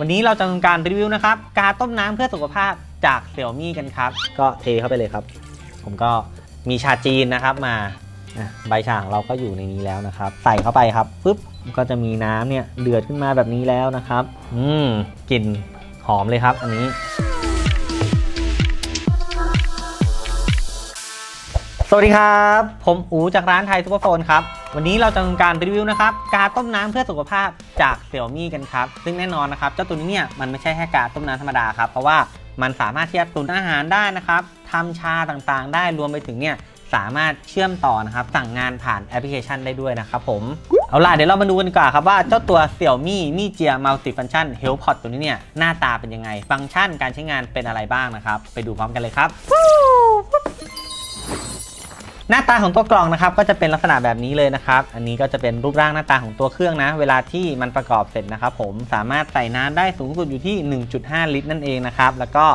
วันนี้เราจะทำการรีวิวนะครับกาต้มน้ำเพื่อสุขภาพจากเสี่ยวมี่กันครับ ก็เทเข้าไปเลยครับ ผมก็มีชาจีนนะครับมาอะใบชาของเราก็อยู่ในนี้แล้วนะครับ ใส่เข้าไปครับปุ๊บก็จะมีน้ำเนี่ยเดือดขึ้นมาแบบนี้แล้วนะครับ อืมกลิ่นหอมเลยครับ อันนี้ สวัสดีครับ ผมอูจากร้านไทยซูเปอร์โฟนครับ วันนี้เราจะทำการรีวิวนะครับกาต้มน้ำเพื่อสุขภาพจากเสี่ยวมี่กันครับ ซึ่งแน่นอนนะครับเจ้าตัวนี้เนี่ยมันไม่ใช่แค่กาต้มน้ำธรรมดาครับ เพราะว่ามันสามารถที่จะตุนอาหารได้นะครับทำชาต่างๆ ได้รวมไปถึงเนี่ยสามารถเชื่อมต่อนะครับสั่งงานผ่านแอปพลิเคชันได้ด้วยนะครับผม เอาล่ะเดี๋ยวเรามาดูกันดีกว่าครับว่าเจ้าตัวเสี่ยวมี่มี่เจียมัลติฟังชันเฮลพอตตัวนี้เนี่ยหน้าตาเป็นยังไง ฟังก์ชันการใช้งานเป็นอะไรบ้างนะครับ ไปดูพร้อมกันเลยครับ หน้าตาของตัวกล่องนะครับก็จะเป็นลักษณะแบบนี้เลยนะครับ อันนี้ก็จะเป็นรูปร่างหน้าตาของตัวเครื่องนะ เวลาที่มันประกอบเสร็จนะครับผมสามารถใส่น้ำได้สูงสุดอยู่ที่ 1.5 ลิตรนั่นเองนะครับแล้วก็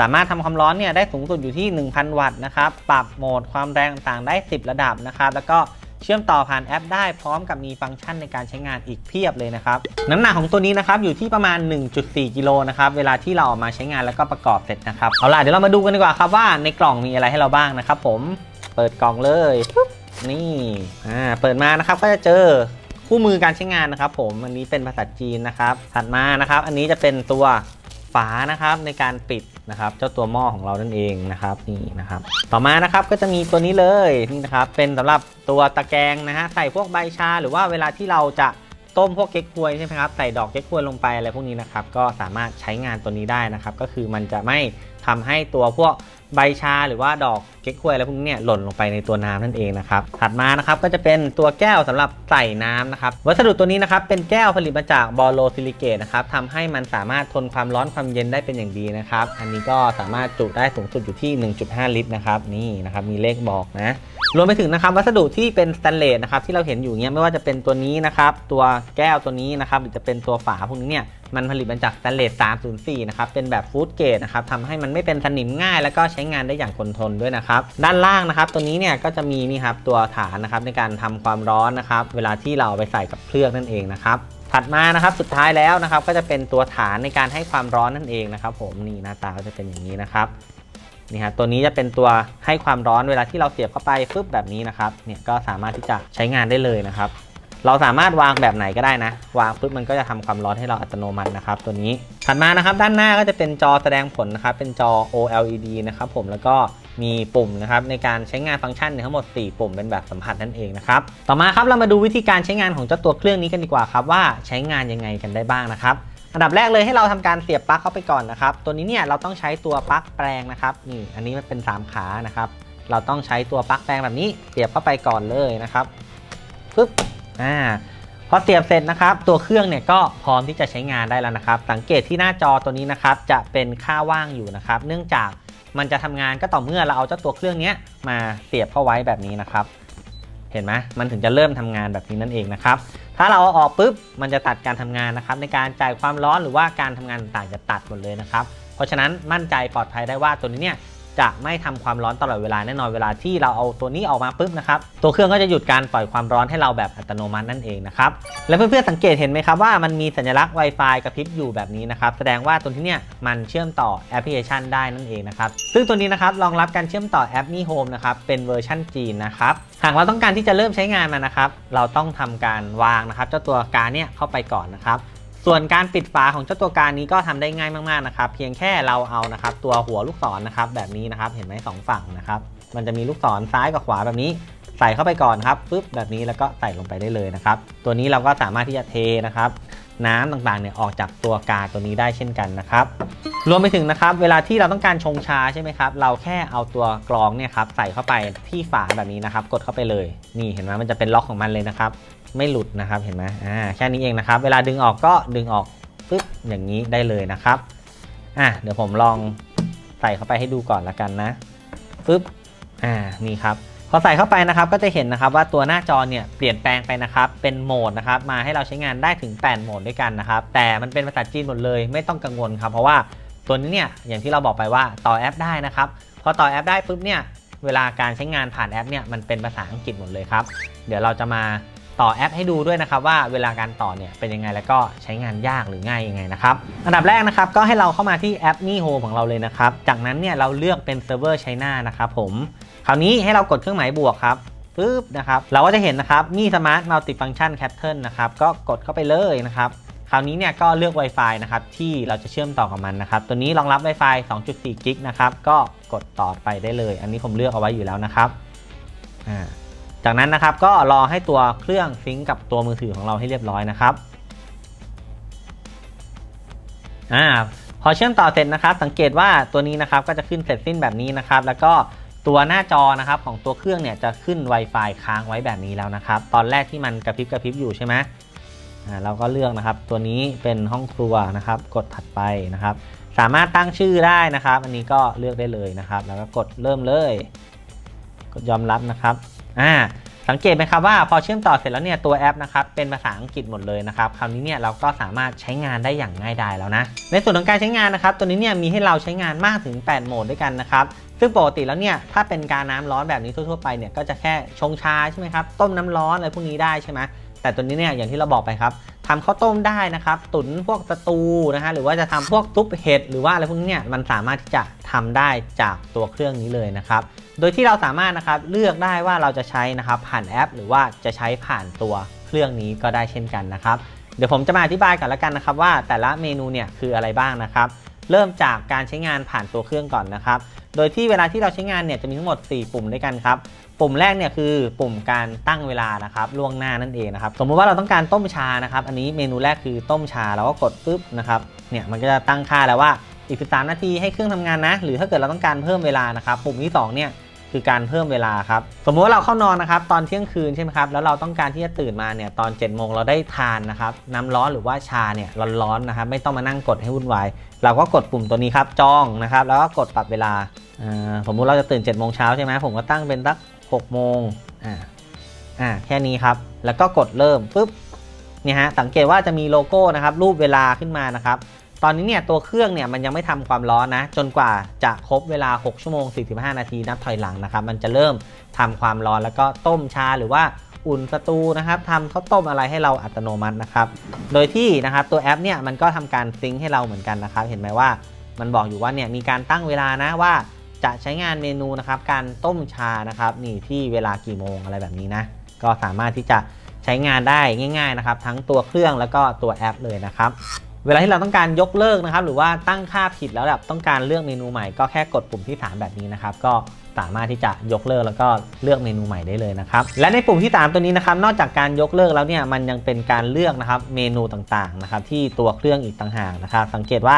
สามารถทำความร้อนเนี่ยได้สูงสุดอยู่ที่ 1,000 วัตต์นะครับปรับโหมดความแรงต่างๆได้ 10 ระดับนะครับแล้วก็เชื่อมต่อผ่านแอปได้พร้อมกับมีฟังก์ชันในการใช้งานอีกเพียบเลยนะครับน้ำหนักของตัวนี้นะครับอยู่ที่ประมาณ 1.4 กิโลนะครับเวลาที่เราออกมาใช้งานแล้วก็ประกอบเสร็จนะครับเอาล่ะเดี๋ยวเรามาดูกันดีกว่าครับว่าในกล่องมีอะไรให้เราบ้างนะครับผม ปิดกล่องเลยนี่อ่าเปิดมานะครับก็จะเจอคู่มือการใช้งานนะครับ ผมอันนี้เป็นภาษาจีนนะครับถัดมานะครับ อันนี้จะเป็นตัวฝานะครับในการปิดนะครับเจ้าตัวหม้อของเรานั่นเองนะครับนี่นะครับ ต่อมานะครับก็จะมีตัวนี้เลยนี่นะครับเป็นสำหรับตัวตะแกรงนะฮะใส่พวกใบชาหรือว่าเวลาที่เราจะต้มพวกเก๊กฮวยใช่ไหมครับใส่ดอกเก๊กฮวยลงไปอะไรพวกนี้นะครับก็สามารถใช้งานตัวนี้ได้นะครับ ก็คือมันจะไม่ทำให้ตัวพวก ใบชาหรือว่าดอกเก๊กฮวยอะไรพวกนี้เนี่ยหล่นลงไปในตัวน้ำนั่นเองนะครับถัดมานะครับก็จะเป็นตัวแก้วสำหรับใส่น้ำนะครับวัสดุตัวนี้นะครับเป็นแก้วผลิตมาจากบอโลซิลิเกตนะครับทำให้มันสามารถทนความร้อนความเย็นได้เป็นอย่างดีนะครับอันนี้ก็สามารถจุได้สูงสุดอยู่ที่ 1.5 ลิตรนะครับนี่นะครับมีเลขบอกนะรวมไปถึงนะครับวัสดุที่เป็นสแตนเลสนะครับที่เราเห็นอยู่เนี้ยไม่ว่าจะเป็นตัวนี้นะครับตัวแก้วตัวนี้นะครับหรือจะเป็นตัวฝาพวกนี้เนี่ย มันผลิตมาจากสแตนเลส 304 นะครับ เป็นแบบฟู้ดเกรดนะครับทำให้มันไม่เป็นสนิมง่าย แล้วก็ใช้งานได้อย่างทนทนด้วยนะครับ ด้านล่างนะครับ ตัวนี้เนี่ยก็จะมีนี่ครับตัวฐานนะครับในการทำความร้อนนะครับ เวลาที่เราเอาไปใส่กับเครื่องนั่นเองนะครับถัดมานะครับสุดท้ายแล้วนะครับก็จะเป็นตัวฐานในการให้ความร้อนนั่นเองนะครับ ผมนี่หน้าตาก็จะเป็นอย่างนี้นะครับนี่ฮะตัวนี้จะเป็นตัวให้ความร้อนเวลาที่เราเสียบเข้าไปฟึบแบบนี้นะครับเนี่ยก็สามารถที่จะใช้งานได้เลยนะครับ เราสามารถวางแบบไหนก็ได้นะ วางปุ๊บมันก็จะทำความร้อนให้เราอัตโนมัตินะครับ ตัวนี้ถัดมานะครับ ด้านหน้าก็จะเป็นจอแสดงผลนะครับ เป็นจอ OLED นะครับผมแล้วก็มีปุ่มนะครับในการใช้งานฟังก์ชันทั้งหมด 4 ปุ่มเป็นแบบสัมผัสนั่นเองนะครับต่อมาครับเรามาดูวิธีการใช้งานของเจ้าตัวเครื่องนี้กันดีกว่าครับว่าใช้งานยังไงกันได้บ้างนะครับอันดับแรกเลยให้เราทำการเสียบปลั๊กเข้าไปก่อนนะครับ ตัวนี้เนี่ยเราต้องใช้ตัวปลั๊กแปลงนะครับนี่อันนี้มันเป็น 3 ขานะครับ เราต้องใช้ตัวปลั๊กแปลงแบบนี้เสียบเข้าไปก่อนเลยนะครับปึ๊บ อ่าพอเสียบเสร็จนะครับ ตัวเครื่องเนี่ยก็พร้อมที่จะใช้งานได้แล้วนะครับ สังเกตที่หน้าจอตัวนี้นะครับ จะเป็นค่าว่างอยู่นะครับ เนื่องจากมันจะทำงานก็ต่อเมื่อเราเอาเจ้าตัวเครื่องนี้มาเสียบเข้าไว้แบบนี้นะครับ เห็นไหมมันถึงจะเริ่มทำงานแบบนี้นั่นเองนะครับ ถ้าเราเอาออกปุ๊บมันจะตัดการทำงานนะครับ ในการจ่ายความร้อนหรือว่าการทำงานต่างๆจะตัดหมดเลยนะครับ เพราะฉะนั้นมั่นใจปลอดภัยได้ว่าตัวนี้เนี่ย จะไม่ทำความร้อนตลอดเวลาแน่นอนเวลาที่เราเอาตัวนี้ออกมาปุ๊บนะครับตัวเครื่องก็จะหยุดการปล่อยความร้อนให้เราแบบอัตโนมัตินั่นเองนะครับและเพื่อนๆสังเกตเห็นไหมครับว่ามันมีสัญลักษณ์ Wi-Fi กระพริบอยู่แบบนี้นะครับแสดงว่าตัวที่เนี่ยมันเชื่อมต่อแอปพลิเคชันได้นั่นเองนะครับซึ่งตัวนี้นะครับรองรับการเชื่อมต่อแอป Mi Home นะครับเป็นเวอร์ชันจีนนะครับหากเราต้องการที่จะเริ่มใช้งานมันนะครับเราต้องทำการวางนะครับเจ้าตัวการเนี่ยเข้าไปก่อนนะครับ ส่วนการปิดฝาของเจ้าตัวการนี้ก็ทำได้ง่ายมากๆนะครับ เพียงแค่เราเอานะครับ ตัวหัวลูกศรนะครับ แบบนี้นะครับ เห็นไหมสองฝั่งนะครับ มันจะมีลูกศรซ้ายกับขวาแบบนี้ใส่เข้าไปก่อนครับปุ๊บแบบนี้แล้วก็ใส่ลงไปได้เลยนะครับ ตัวนี้เราก็สามารถที่จะเทนะครับน้ำต่างๆเนี่ยออกจากตัวกาตัวนี้ได้เช่นกันนะครับ รวมไปถึงนะครับ เวลาที่เราต้องการชงชาใช่ไหมครับ เราแค่เอาตัวกรองเนี่ยครับใส่เข้าไปที่ฝาแบบนี้นะครับ กดเข้าไปเลย นี่เห็นไหมมันจะเป็นล็อกของมันเลยนะครับ ไม่หลุดนะครับเห็นไหมอ่าแค่นี้เองนะครับ เวลาดึงออกก็ดึงออกปึ๊บอย่างนี้ได้เลยนะครับอะเดี๋ยวผมลองใส่เข้าไปให้ดูก่อนละกันนะปึ๊บอ่านี่ครับพอใส่เข้าไปนะครับก็จะเห็นนะครับว่าตัวหน้าจอเนี่ยเปลี่ยนแปลงไปนะครับเป็นโหมดนะครับมาให้เราใช้งานได้ถึง 8 โหมดด้วยกันนะครับแต่มันเป็นภาษาจีนหมดเลยไม่ต้องกังวลครับเพราะว่าตัวนี้เนี่ยอย่างที่เราบอกไปว่าต่อแอปได้นะครับพอต่อแอปได้ปุ๊บเนี่ยเวลาการใช้งานผ่านแอปเนี่ยมันเป็นภาษาอังกฤษหมดเลยครับ เดี๋ยวเราจะมา ต่อแอปให้ดูด้วยนะครับว่าเวลาการต่อเนี่ยเป็นยังไงแล้วก็ใช้งานยากหรือง่ายยังไงนะครับอันดับแรกนะครับก็ให้เราเข้ามาที่แอปนี่โฮของเราเลยนะครับจากนั้นเนี่ยเราเลือกเป็นเซิร์ฟเวอร์ไชน่านะครับผมคราวนี้ให้เรากดเครื่องหมายบวกครับปึ๊บนะครับเราก็จะเห็นนะครับมีสมาร์ทมัลติฟังชันแคทเทิลนะครับก็กดเข้าไปเลยนะครับคราวนี้เนี่ยก็เลือก Wi-Fi นะครับที่เราจะเชื่อมต่อกับมันนะครับตัวนี้รองรับ Wi-Fi 2.4 กิกนะครับก็กดต่อไปได้เลย อันนี้ผมเลือกเอาไว้อยู่แล้วนะครับอ่า จากนั้นนะครับก็รอให้ตัวเครื่องซิงกับตัวมือถือของเราให้เรียบร้อยนะครับอ่าพอเชื่อมต่อเสร็จนะครับ สังเกตว่าตัวนี้นะครับก็จะขึ้นเสร็จสิ้นแบบนี้นะครับ แล้วก็ตัวหน้าจอนะครับของตัวเครื่องเนี่ยจะขึ้น Wi-Fi ค้างไว้แบบนี้แล้วนะครับ ตอนแรกที่มันกระพริบกระพริบอยู่ใช่ไหมอ่าเราก็เลือกนะครับ ตัวนี้เป็นห้องครัวนะครับ กดถัดไปนะครับ สามารถตั้งชื่อได้นะครับ อันนี้ก็เลือกได้เลยนะครับ แล้วก็กดเริ่มเลย กดยอมรับนะครับ อ่าสังเกตไหมครับว่าพอเชื่อมต่อเสร็จแล้วเนี่ยตัวแอปนะครับเป็นภาษาอังกฤษหมดเลยนะครับคราวนี้เนี่ยเราก็สามารถใช้งานได้อย่างง่ายดายแล้วนะในส่วนของการใช้งานนะครับตัวนี้เนี่ยมีให้เราใช้งานมากถึง 8 โหมดด้วยกันนะครับซึ่งปกติแล้วเนี่ยถ้าเป็นการน้ำร้อนแบบนี้ทั่วๆไปเนี่ยก็จะแค่ชงชาใช่ไหมครับต้มน้ำร้อนอะไรพวกนี้ได้ใช่ไหมแต่ตัวนี้เนี่ยอย่างที่เราบอกไปครับทำข้าวต้มได้นะครับ ตุ๋นพวกสตูนะฮะหรือว่าจะทำพวกซุปเห็ดหรือว่าอะไรพวกนี้เนี่ยมันสามารถที่จะทำได้จากตัวเครื่องนี้เลยนะครับโดยที่เราสามารถนะครับเลือกได้ว่าเราจะใช้นะครับผ่านแอป หรือว่าจะใช้ผ่านตัวเครื่องนี้ก็ได้เช่นกันนะครับ เดี๋ยวผมจะมาอธิบายก่อนละกันนะครับ ว่าแต่ละเมนูเนี่ยคืออะไรบ้างนะครับ เริ่มจากการใช้งานผ่านตัวเครื่องก่อนนะครับ โดยที่เวลาที่เราใช้งานเนี่ยจะมีทั้งหมด 4 ปุ่มด้วยกันครับปุ่มแรกเนี่ยคือปุ่มการตั้งเวลานะครับล่วงหน้านั่นเองนะครับสมมุติว่าเราต้องการต้มชานะครับ อันนี้เมนูแรกคือต้มชาเราก็กดปุ๊บนะครับเนี่ยมันก็จะตั้งค่าแล้วว่า อีก 13 นาทีให้เครื่องทำงานนะ หรือถ้าเกิดเราต้องการเพิ่มเวลานะครับ ปุ่มที่ 2 เนี่ยคือการเพิ่มเวลาครับ สมมติว่าเราเข้านอนนะครับตอนเที่ยงคืนใช่ไหมครับ แล้วเราต้องการที่จะตื่นมาเนี่ยตอน7จ็ดโมงเราได้ทานนะครับน้ำร้อนหรือว่าชาเนี่ยร้อนๆนะครับ ไม่ต้องมานั่งกดให้วุ่นวาย เราก็กดปุ่มตัวนี้ครับจองนะครับ แล้วก็กดปรับเวลาอ่าสมมุติเราจะตื่น7จ็ดโมงเช้าใช่ไหมผมก็ตั้งเป็นสักหกโมงอ่าอ่าแค่นี้ครับ แล้วก็กดเริ่มปุ๊บเนี่ยฮะสังเกตว่าจะมีโลโก้นะครับรูปเวลาขึ้นมานะครับ ตอนนี้เนี่ยตัวเครื่องเนี่ยมันยังไม่ทำความร้อนนะ จนกว่าจะครบเวลา 6 ชั่วโมง 45 นาทีนับถอยหลังนะครับ มันจะเริ่มทำความร้อนแล้วก็ต้มชาหรือว่าอุ่นสตูนะครับทำข้าวต้มอะไรให้เราอัตโนมัตินะครับ โดยที่นะครับตัวแอปเนี่ยมันก็ทำการซิงค์ให้เราเหมือนกันนะครับ เห็นไหมว่ามันบอกอยู่ว่าเนี่ยมีการตั้งเวลานะว่าจะใช้งานเมนูนะครับการต้มชานะครับนี่ที่เวลากี่โมงอะไรแบบนี้นะ ก็สามารถที่จะใช้งานได้ง่าย ๆนะครับ ทั้งตัวเครื่องแล้วก็ตัวแอปเลยนะครับ เวลาที่เราต้องการยกเลิกนะครับ หรือว่าตั้งค่าผิดแล้วแบบต้องการเลือกเมนูใหม่ก็แค่กดปุ่มที่ 3 แบบนี้นะครับ ก็สามารถที่จะยกเลิกแล้วก็เลือกเมนูใหม่ได้เลยนะครับ และในปุ่มที่ 3 ตัวนี้นะครับ นอกจากการยกเลิกแล้วเนี่ยมันยังเป็นการเลือกนะครับเมนูต่างๆนะครับที่ตัวเครื่องอีกต่างหากนะครับ สังเกตว่า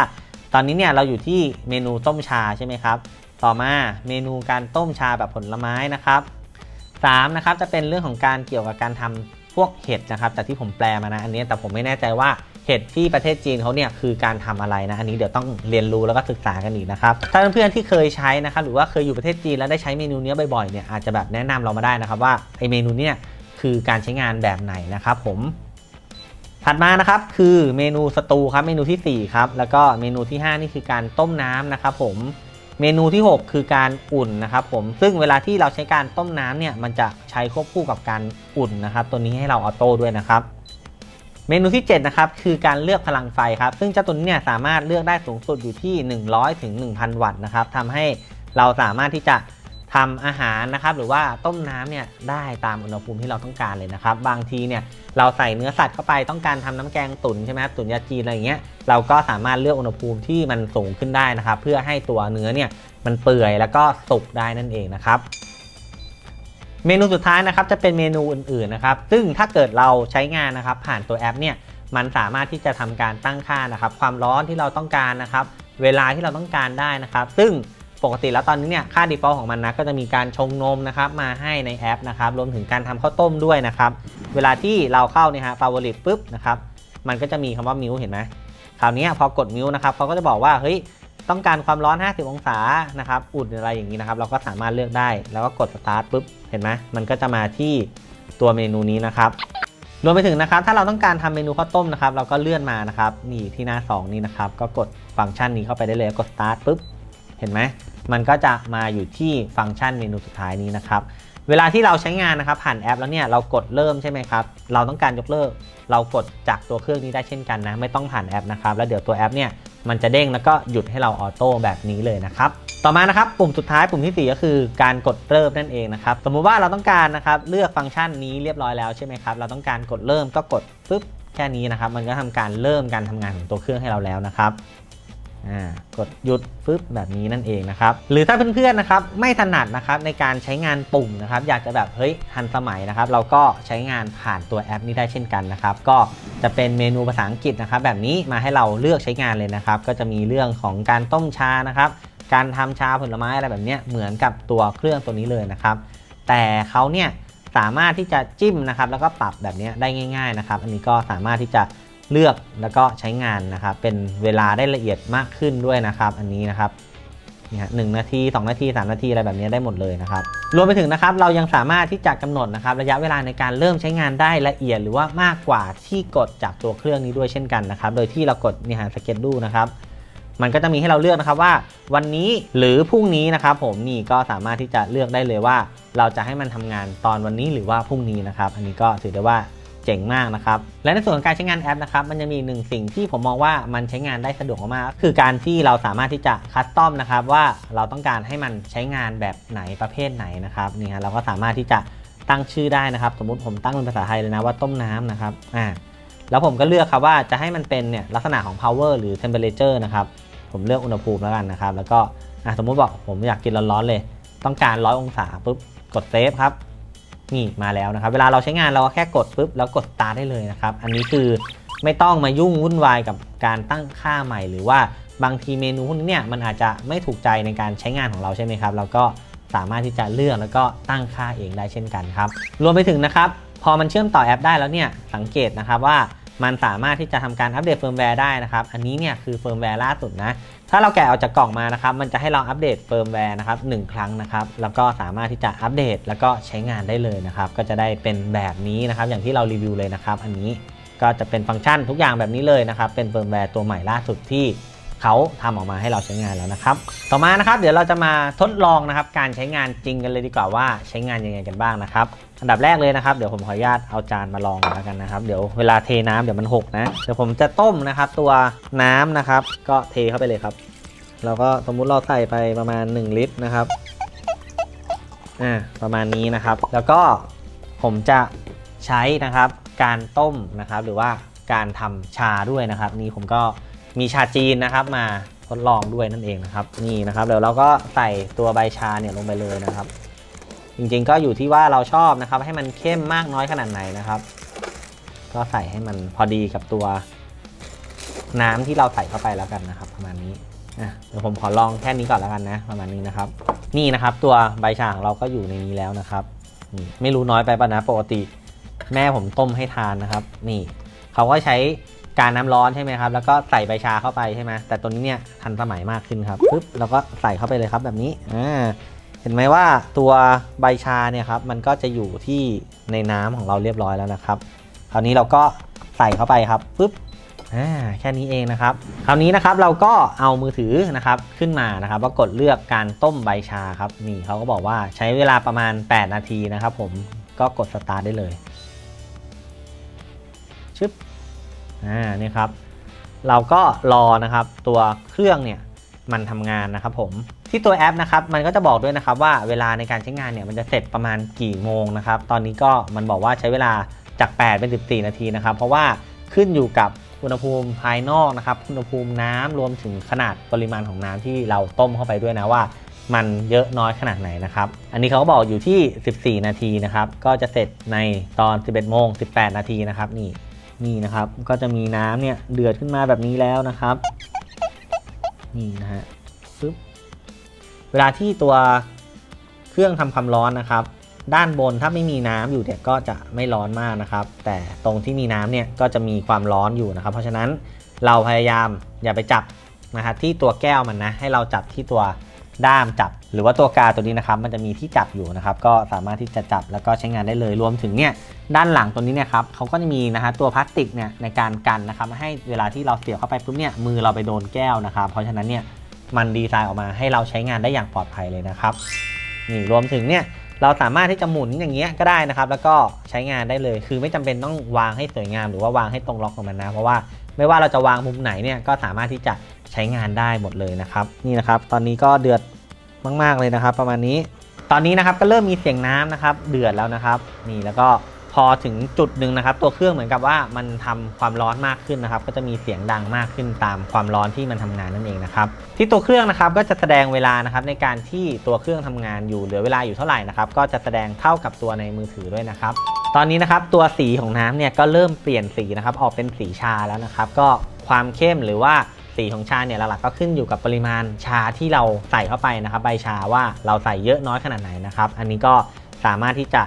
ตอนนี้เนี่ยเราอยู่ที่เมนูต้มชาใช่ไหมครับ ต่อมาเมนูการต้มชาแบบผลไม้นะครับ3นะครับจะเป็นเรื่องของการเกี่ยวกับการทำพวกเห็ดนะครับจากที่ผมแปลมานะอันนี้แต่ผมไม่แน่ใจว่า เห็ดที่ประเทศจีนเขาเนี่ยคือการทำอะไรนะอันนี้เดี๋ยวต้องเรียนรู้แล้วก็ศึกษากันอีกนะครับถ้าเพื่อนๆที่เคยใช้นะครับหรือว่าเคยอยู่ประเทศจีนแล้วได้ใช้เมนูนี้บ่อยๆเนี่ยอาจจะแบบแนะนำเรามาได้นะครับว่าไอเมนูเนี้คือการใช้งานแบบไหนนะครับผมถัดมานะครับคือเมนูสตูครับเมนูที่ 4 ครับ แล้วก็เมนูที่ 5 นี่คือการต้มน้ำนะครับผมเมนูที่ 6 คือการอุ่นนะครับผมซึ่งเวลาที่เราใช้การต้มน้ำเนี่ยมันจะใช้ควบคู่กับการอุ่นนะครับ ตัวนี้ให้เราออโต้ด้วยนะครับ เมนูที่ 7 นะครับ คือการเลือกพลังไฟครับ ซึ่งเจ้าตัวนี้เนี่ยสามารถเลือกได้สูงสุดอยู่ที่ 100 ถึง 1,000 วัตต์นะครับทำให้เราสามารถที่จะทำอาหารนะครับหรือว่าต้มน้ำเนี่ยได้ตามอุณหภูมิที่เราต้องการเลยนะครับ บางทีเนี่ยเราใส่เนื้อสัตว์เข้าไปต้องการทำน้ำแกงตุ๋นใช่ไหมครับตุ๋นยาจีนอะไรอย่างเงี้ยเราก็สามารถเลือกอุณหภูมิที่มันสูงขึ้นได้นะครับ เพื่อให้ตัวเนื้อเนี่ยมันเปื่อยแล้วก็สุกได้นั่นเองนะครับ เมนูสุดท้ายนะครับจะเป็นเมนูอื่นๆนะครับ ซึ่งถ้าเกิดเราใช้งานนะครับ ผ่านตัวแอปเนี่ยมันสามารถที่จะทำการตั้งค่านะครับ ความร้อนที่เราต้องการนะครับ เวลาที่เราต้องการได้นะครับ ซึ่งปกติแล้วตอนนี้เนี่ยค่า default ของมันนะก็จะมีการชงนมนะครับมาให้ในแอปนะครับ รวมถึงการทำข้าวต้มด้วยนะครับ เวลาที่เราเข้าเนี่ยฮะ favorite ปุ๊บนะครับ มันก็จะมีคำว่ามิวเห็นไหมคราวนี้พอกดมิวนะครับเขาก็จะบอกว่าเฮ้ย ต้องการความร้อน 50 องศานะครับอุ่นอะไรอย่างนี้นะครับ เราก็สามารถเลือกได้ แล้วก็กด start ปุ๊บเห็นไหมมันก็จะมาที่ตัวเมนูนี้นะครับรวมไปถึงนะครับ ถ้าเราต้องการทำเมนูข้าวต้มนะครับ เราก็เลื่อนมานะครับ นี่ที่หน้า 2 นี้นะครับ ก็กดฟังก์ชันนี้เข้าไปได้เลยกด start ปุ๊บ เห็นไหมมันก็จะมาอยู่ที่ฟังก์ชันเมนูสุดท้ายนี้นะครับ เวลาที่เราใช้งานนะครับ ผ่านแอปแล้วเนี่ยเรากดเริ่มใช่ไหมครับ เราต้องการยกเลิก เรากดจากตัวเครื่องนี้ได้เช่นกันนะ ไม่ต้องผ่านแอปนะครับ แล้วเดี๋ยวตัวแอปเนี่ย มันจะเด้งแล้วก็หยุดให้เราออโต้แบบนี้เลยนะครับ ต่อมานะครับปุ่มสุดท้ายปุ่มที่สี่ก็คือการกดเริ่มนั่นเองนะครับ สมมุติว่าเราต้องการนะครับเลือกฟังก์ชันนี้เรียบร้อยแล้วใช่ไหมครับ เราต้องการกดเริ่มก็กดปึ๊บแค่นี้นะครับ มันก็ทำการเริ่มการทำงานของตัวเครื่องให้เราแล้วนะครับ กดหยุดฟึบแบบนี้นั่นเองนะครับหรือถ้าเพื่อนๆนะครับไม่ถนัดนะครับในการใช้งานปุ่มนะครับอยากจะแบบเฮ้ยทันสมัยนะครับเราก็ใช้งานผ่านตัวแอปนี้ได้เช่นกันนะครับก็จะเป็นเมนูภาษาอังกฤษนะครับแบบนี้มาให้เราเลือกใช้งานเลยนะครับก็จะมีเรื่องของการต้มชานะครับการทำชาผลไม้อะไรแบบนี้เหมือนกับตัวเครื่องตัวนี้เลยนะครับแต่เขาเนี่ยสามารถที่จะจิ้มนะครับแล้วก็ปรับแบบนี้ได้ง่าย ๆนะครับ อันนี้ก็สามารถที่จะ เลือกแล้วก็ใช้งานนะครับเป็นเวลาได้ละเอียดมากขึ้นด้วยนะครับ อันนี้นะครับนี่ฮะหนึ่งนาที 2 นาที 3 นาที อะไรแบบนี้ได้หมดเลยนะครับ รวมไปถึงนะครับเรายังสามารถที่จะกำหนดนะครับระยะเวลาในการเริ่มใช้งานได้ละเอียดหรือว่ามากกว่าที่กดจากตัวเครื่องนี้ด้วยเช่นกันนะครับ โดยที่เรากดนี่ฮะสเก็ตดูนะครับมันก็จะมีให้เราเลือกนะครับว่าวันนี้หรือพรุ่งนี้นะครับ ผมนี่ก็สามารถที่จะเลือกได้เลยว่า เราจะให้มันทำงานตอนวันนี้หรือว่าพรุ่งนี้นะครับ อันนี้ก็ถือได้ว่า เจ๋งมากนะครับ และในส่วนของการใช้งานแอปนะครับ มันยังมีหนึ่งสิ่งที่ผมมองว่ามันใช้งานได้สะดวกมาก คือการที่เราสามารถที่จะคัสตอมนะครับว่าเราต้องการให้มันใช้งานแบบไหนประเภทไหนนะครับนี่ฮะเราก็สามารถที่จะตั้งชื่อได้นะครับ สมมุติผมตั้งเป็นภาษาไทยเลยนะว่าต้มน้ำนะครับอ่าแล้วผมก็เลือกครับว่าจะให้มันเป็นเนี่ยลักษณะของ power หรือ temperature นะครับผมเลือกอุณหภูมิแล้วกันนะครับ แล้วก็อะสมมุติบอกผมอยากกินร้อนๆเลย ต้องการ 100 องศาปุ๊บกดเซฟครับ นี่มาแล้วนะครับ เวลาเราใช้งานเราก็แค่กดปุ๊บแล้วกดตาได้เลยนะครับ อันนี้คือไม่ต้องมายุ่งวุ่นวายกับการตั้งค่าใหม่ หรือว่าบางทีเมนูพวกนี้เนี่ยมันอาจจะไม่ถูกใจในการใช้งานของเราใช่ไหมครับเราก็สามารถที่จะเลือกแล้วก็ตั้งค่าเองได้เช่นกันครับ รวมไปถึงนะครับ พอมันเชื่อมต่อแอปได้แล้วเนี่ยสังเกตนะครับว่า มันสามารถที่จะทำการอัปเดตเฟิร์มแวร์ได้นะครับ อันนี้เนี่ยคือเฟิร์มแวร์ล่าสุดนะ ถ้าเราแกะออกจากกล่องมานะครับ มันจะให้เราอัปเดตเฟิร์มแวร์นะครับหนึ่งครั้งนะครับ แล้วก็สามารถที่จะอัปเดตแล้วก็ใช้งานได้เลยนะครับ ก็จะได้เป็นแบบนี้นะครับ อย่างที่เรารีวิวเลยนะครับ อันนี้ก็จะเป็นฟังก์ชันทุกอย่างแบบนี้เลยนะครับ เป็นเฟิร์มแวร์ตัวใหม่ล่าสุดที่ เขาทำออกมาให้เราใช้งานแล้วนะครับ ต่อมานะครับเดี๋ยวเราจะมาทดลองนะครับการใช้งานจริงกันเลยดีกว่าว่าใช้งานยังไงกันบ้างนะครับอันดับแรกเลยนะครับเดี๋ยวผมขออนุญาตเอาจานมาลองแล้วกันนะครับเดี๋ยวเวลาเทน้ำเดี๋ยวมันหกนะเดี๋ยวผมจะต้มนะครับตัวน้ำนะครับ ก็เทเข้าไปเลยครับแล้วก็สมมุติเราใส่ไปประมาณ 1 ลิตรนะครับอ่าประมาณนี้นะครับ แล้วก็ผมจะใช้นะครับการต้มนะครับ หรือว่าการทำชาด้วยนะครับ นี่ผมก็ มีชาจีนนะครับมาทดลองด้วยนั่นเองนะครับนี่นะครับเดี๋ยวเราก็ใส่ตัวใบชาเนี่ยลงไปเลยนะครับ จริงๆก็อยู่ที่ว่าเราชอบนะครับ ให้มันเข้มมากน้อยขนาดไหนนะครับ ก็ใส่ให้มันพอดีกับตัวน้ำที่เราใส่เข้าไปแล้วกันนะครับ ประมาณนี้อะเดี๋ยวผมขอลองแค่นี้ก่อนแล้วกันนะ ประมาณนี้นะครับ นี่นะครับตัวใบชาของเราก็อยู่ในนี้แล้วนะครับนี่ไม่รู้น้อยไปป่ะนะปกติ แม่ผมต้มให้ทานนะครับ นี่เขาก็ใช้ การน้ำร้อนใช่ไหมครับ แล้วก็ใส่ใบชาเข้าไปใช่ไหมแต่ตัวนี้เนี่ยทันสมัยมากขึ้นครับปึ๊บเราก็ใส่เข้าไปเลยครับแบบนี้อ่าเห็นไหมว่าตัวใบชาเนี่ยครับมันก็จะอยู่ที่ในน้ำของเราเรียบร้อยแล้วนะครับ คราวนี้เราก็ใส่เข้าไปครับปึ๊บอ่าแค่นี้เองนะครับ คราวนี้นะครับเราก็เอามือถือนะครับขึ้นมานะครับว่ากดเลือกการต้มใบชาครับนี่เขาก็บอกว่าใช้เวลาประมาณ 8 นาทีนะครับ ผมก็กดสตาร์ทได้เลยชึบ อ่านี่ครับ เราก็รอนะครับตัวเครื่องเนี่ยมันทำงานนะครับผมที่ตัวแอปนะครับมันก็จะบอกด้วยนะครับว่าเวลาในการใช้งานเนี่ยมันจะเสร็จประมาณกี่โมงนะครับตอนนี้ก็มันบอกว่าใช้เวลาจาก 8 เป็น 14 นาทีนะครับ เพราะว่าขึ้นอยู่กับอุณหภูมิภายนอกนะครับอุณหภูมิน้ำรวมถึงขนาดปริมาณของน้ำที่เราต้มเข้าไปด้วยนะว่า มันเยอะน้อยขนาดไหนนะครับ อันนี้เขาก็บอกอยู่ที่ 14 นาทีนะครับก็จะเสร็จในตอน 11โมง18 นาทีนะครับนี่ นี่นะครับ ก็จะมีน้ำเนี่ยเดือดขึ้นมาแบบนี้แล้วนะครับ นี่นะฮะปึ๊บเวลาที่ตัวเครื่องทำความร้อนนะครับ ด้านบนถ้าไม่มีน้ำอยู่เนี่ยก็จะไม่ร้อนมากนะครับ แต่ตรงที่มีน้ำเนี่ยก็จะมีความร้อนอยู่นะครับ เพราะฉะนั้นเราพยายามอย่าไปจับนะครับที่ตัวแก้วมันนะให้เราจับที่ตัว ด้ามจับ หรือว่าตัวกาตัวนี้นะครับมันจะมีที่จับอยู่นะครับก็สามารถที่จะจับแล้วก็ใช้งานได้เลยรวมถึงเนี่ยด้านหลังตัวนี้เนี่ยครับเขาก็จะมีนะฮะตัวพลาสติกเนี่ยในการกันนะครับไม่ให้เวลาที่เราเสียบเข้าไปปุ๊บเนี่ยมือเราไปโดนแก้วนะครับเพราะฉะนั้นเนี่ยมันดีไซน์ออกมาให้เราใช้งานได้อย่างปลอดภัยเลยนะครับนี่รวมถึงเนี่ยเราสามารถที่จะหมุนอย่างเงี้ยก็ได้นะครับ แล้วก็ใช้งานได้เลย คือไม่จำเป็นต้องวางให้สวยงาม หรือว่าวางให้ตรงล็อกของมันนะ เพราะว่า ไม่ว่าเราจะวางมุมไหนเนี่ยก็สามารถที่จะใช้งานได้หมดเลยนะครับ นี่นะครับ ตอนนี้ก็เดือดมาก ๆ เลยนะครับ ประมาณนี้ ตอนนี้นะครับก็เริ่มมีเสียงน้ำนะครับ เดือดแล้วนะครับ นี่แล้วก็ พอถึงจุดหนึ่งนะครับ ตัวเครื่องเหมือนกับว่ามันทำความร้อนมากขึ้นนะครับ ก็จะมีเสียงดังมากขึ้นตามความร้อนที่มันทำงานนั่นเองนะครับ ที่ตัวเครื่องนะครับก็จะแสดงเวลานะครับในการที่ตัวเครื่องทำงานอยู่เหลือเวลาอยู่เท่าไหร่นะครับก็จะแสดงเท่ากับตัวในมือถือด้วยนะครับตอนนี้นะครับตัวสีของน้ำเนี่ยก็เริ่มเปลี่ยนสีนะครับออกเป็นสีชาแล้วนะครับ ก็ความเข้มหรือว่าสีของชาเนี่ยหลักๆก็ขึ้นอยู่กับปริมาณชาที่เราใส่เข้าไปนะครับ ใบชาว่าเราใส่เยอะน้อยขนาดไหนนะครับ อันนี้ก็สามารถที่จะ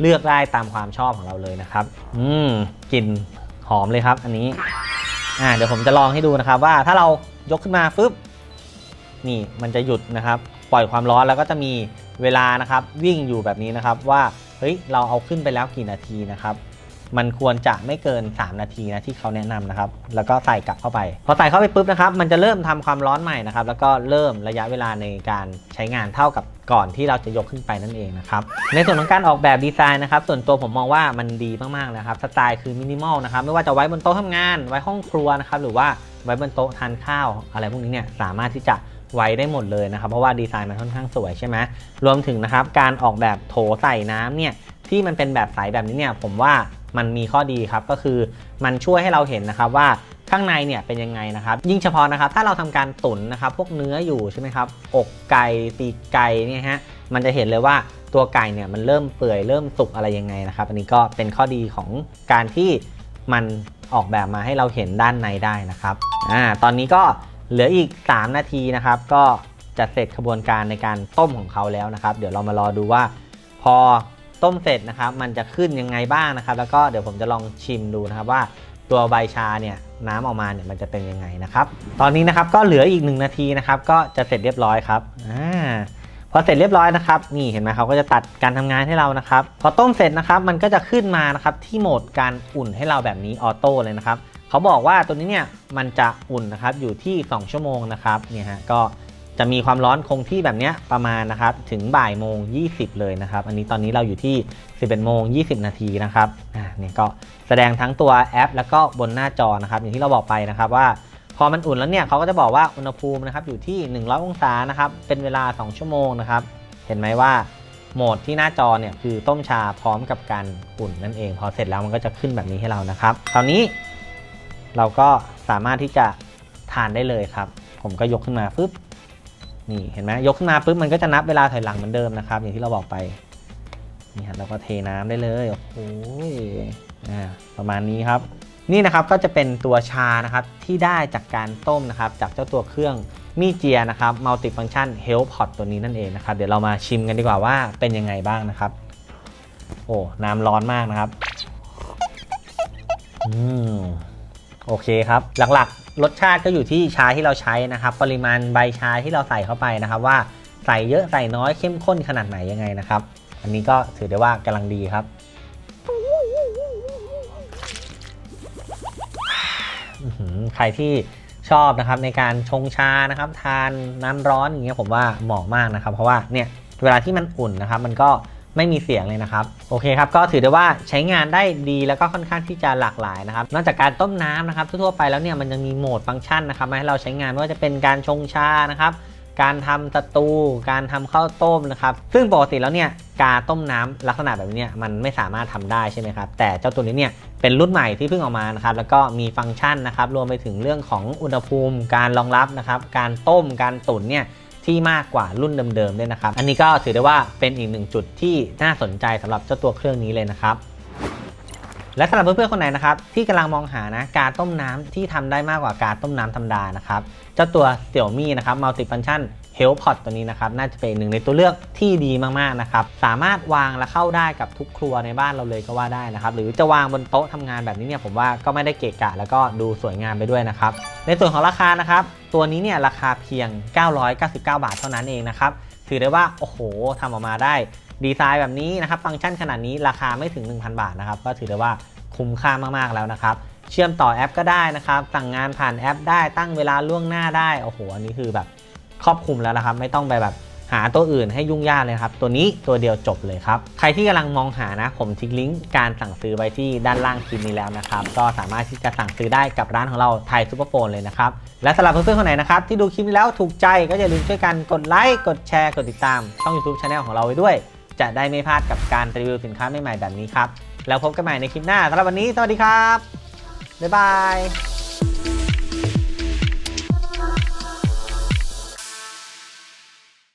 เลือกได้ตามความชอบของเราเลยนะครับ อืมกลิ่นหอมเลยครับ อันนี้ อ่า เดี๋ยวผมจะลองให้ดูนะครับ ว่าถ้าเรายกขึ้นมาฟึบนี่มันจะหยุดนะครับ ปล่อยความร้อนแล้วก็จะมีเวลานะครับ วิ่งอยู่แบบนี้นะครับ ว่าเฮ้ยเราเอาขึ้นไปแล้วกี่นาทีนะครับมันควรจะไม่เกิน 3 นาทีนะที่เขาแนะนำนะครับ แล้วก็ใส่กลับเข้าไป พอใส่เข้าไปปุ๊บนะครับ มันจะเริ่มทำความร้อนใหม่นะครับ แล้วก็เริ่มระยะเวลาในการใช้งานเท่ากับ ก่อนที่เราจะยกขึ้นไปนั่นเองนะครับ ในส่วนของการออกแบบดีไซน์นะครับ ส่วนตัวผมมองว่ามันดีมากๆนะครับ สไตล์คือมินิมอลนะครับ ไม่ว่าจะไว้บนโต๊ะทำงาน ไว้ห้องครัวนะครับ หรือว่าไว้บนโต๊ะทานข้าว อะไรพวกนี้เนี่ย สามารถที่จะไว้ได้หมดเลยนะครับ เพราะว่าดีไซน์มันค่อนข้างสวยใช่ไหมรวมถึงนะครับ การออกแบบโถใส่น้ำเนี่ย ที่มันเป็นแบบใสแบบนี้เนี่ย ผมว่ามันมีข้อดีครับ ก็คือมันช่วยให้เราเห็นนะครับว่า ข้างในเนี่ยเป็นยังไงนะครับ ยิ่งเฉพาะนะครับ ถ้าเราทำการตุ๋นนะครับ พวกเนื้ออยู่ใช่ไหมครับ อกไก่ปีไก่เนี่ยฮะ มันจะเห็นเลยว่าตัวไก่เนี่ยมันเริ่มเปื่อยเริ่มสุกอะไรยังไงนะครับ อันนี้ก็เป็นข้อดีของการที่มันออกแบบมาให้เราเห็นด้านในได้นะครับ อ่า ตอนนี้ก็เหลืออีก 3 นาทีนะครับ ก็จะเสร็จขบวนการในการต้มของเขาแล้วนะครับ เดี๋ยวเรามารอดูว่า พอต้มเสร็จนะครับ มันจะขึ้นยังไงบ้างนะครับ แล้วก็เดี๋ยวผมจะลองชิมดูนะครับว่าตัวใบชาเนี่ย น้ำออกมาเนี่ยมันจะเป็นยังไงนะครับ ตอนนี้นะครับก็เหลืออีก 1 นาทีนะครับ ก็จะเสร็จเรียบร้อยครับอ่าพอเสร็จเรียบร้อยนะครับนี่เห็นไหมเขาก็จะตัดการทำงานให้เรานะครับ พอต้มเสร็จนะครับมันก็จะขึ้นมานะครับที่โหมดการอุ่นให้เราแบบนี้ออโต้เลยนะครับเขาบอกว่าตัวนี้เนี่ยมันจะอุ่นนะครับอยู่ที่ 2 ชั่วโมงนะครับเนี่ยฮะก็ จะมีความร้อนคงที่แบบนี้ประมาณนะครับถึงบ่ายโมง 20 เลยนะครับ อันนี้ตอนนี้เราอยู่ที่ 11โมง20 นาทีนะครับอ่านี่ก็แสดงทั้งตัวแอป แล้วก็บนหน้าจอนะครับ อย่างที่เราบอกไปนะครับว่า พอมันอุ่นแล้วเนี่ยเขาก็จะบอกว่าอุณหภูมินะครับอยู่ที่ 100 องศานะครับเป็นเวลา 2 ชั่วโมงนะครับ เห็นไหมว่าโหมดที่หน้าจอเนี่ยคือต้มชาพร้อมกับการอุ่นนั่นเอง พอเสร็จแล้วมันก็จะขึ้นแบบนี้ให้เรานะครับคราวนี้เราก็สามารถที่จะทานได้เลยครับ ผมก็ยกขึ้นมาปึ๊บ นี่เห็นไหมยกขึ้นมาปุ๊บมันก็จะนับเวลาถอยหลังเหมือนเดิมนะครับ อย่างที่เราบอกไปนี่ครับเราก็เทน้ำได้เลยโอ้โหอ่าประมาณนี้ครับ นี่นะครับก็จะเป็นตัวชานะครับที่ได้จากการต้มนะครับ จากเจ้าตัวเครื่องมีเจียนะครับมัลติฟังชันเฮลพอตตัวนี้นั่นเองนะครับเดี๋ยวเรามาชิมกันดีกว่าว่าเป็นยังไงบ้างนะครับ โอ้น้ำร้อนมากนะครับอืมโอเคครับ หลักๆ รสชาติก็อยู่ที่ชาที่เราใช้นะครับ ปริมาณใบชาที่เราใส่เข้าไปนะครับ ว่าใส่เยอะใส่น้อยเข้มข้นขนาดไหนยังไงนะครับ อันนี้ก็ถือได้ว่ากำลังดีครับใครที่ชอบนะครับในการชงชานะครับ ทานน้ำร้อนอย่างเงี้ยผมว่าเหมาะมากนะครับ เพราะว่าเนี่ยเวลาที่มันอุ่นนะครับ มันก็ ไม่มีเสียงเลยนะครับ โอเคครับ ก็ถือได้ว่าใช้งานได้ดีแล้วก็ค่อนข้างที่จะหลากหลายนะครับ นอกจากการต้มน้ำนะครับทั่วไปแล้วเนี่ยมันยังมีโหมดฟังก์ชันนะครับมาให้เราใช้งานไม่ว่าจะเป็นการชงชานะครับการทำสตู การทำข้าวต้มนะครับ ซึ่งปกติแล้วเนี่ยกาต้มน้ำลักษณะแบบนี้เนี่ยมันไม่สามารถทำได้ใช่ไหมครับ แต่เจ้าตัวนี้เนี่ยเป็นรุ่นใหม่ที่เพิ่งออกมานะครับ แล้วก็มีฟังก์ชันนะครับ รวมไปถึงเรื่องของอุณหภูมิ การรองรับนะครับ การต้ม การตุ๋นเนี่ย ที่มากกว่ารุ่นเดิมๆด้วยนะครับ อันนี้ก็ถือได้ว่าเป็นอีกหนึ่งจุดที่น่าสนใจสำหรับเจ้าตัวเครื่องนี้เลยนะครับและสำหรับเพื่อนๆคนไหนนะครับที่กำลังมองหานะการต้มน้ำที่ทำได้มากกว่าการต้มน้ำธรรมดานะครับเจ้าตัว Xiaomi นะครับ Multi Function h e l Pot ตัวนี้นะครับน่าจะเป็นหนึ่งในตัวเลือกที่ดีมากๆนะครับสามารถวางและเข้าได้กับทุกครัวในบ้านเราเลยก็ว่าได้นะครับหรือจะวางบนโต๊ะทำงานแบบนี้เนี่ยผมว่าก็ไม่ได้เกะกะ แล้วก็ดูสวยงามไปด้วยนะครับในส่วนของราคานะครับตัวนี้เนี่ยราคาเพียง 999 บาทเท่านั้นเองนะครับถือได้ว่าโอ้โหทำออกมาได้ดีไซน์แบบนี้นะครับฟังก์ชันขนาดนี้ราคาไม่ถึง 1,000 บาทนะครับก็ถือได้ว่าคุ้มค่ามากๆแล้วนะครับเชื่อมต่อแอปก็ได้นะครับสั่งงานผ่านแอปได้ตั้งเวลาล่วงหน้าได้โอ้โหอันนี้คือแบบ ครอบคลุมแล้วนะครับ ไม่ต้องไปแบบหาตัวอื่นให้ยุ่งยากเลยครับ ตัวนี้ตัวเดียวจบเลยครับ ใครที่กำลังมองหานะ ผมทิ้งลิงก์การสั่งซื้อไว้ที่ด้านล่างคลิปนี้แล้วนะครับ ก็สามารถที่จะสั่งซื้อได้กับร้านของเราไทยซูเปอร์โฟนเลยนะครับ และสำหรับเพื่อนๆคนไหนนะครับ ที่ดูคลิปนี้แล้วถูกใจก็อย่าลืมช่วยกันกดไลค์กดแชร์กดติดตาม ช่อง YouTube Channel ของเราไว้ด้วย จะได้ไม่พลาดกับการรีวิวสินค้าใหม่ๆแบบนี้ครับแล้วพบกันใหม่ในคลิปหน้าสำหรับวันนี้สวัสดีครับบ๊ายบาย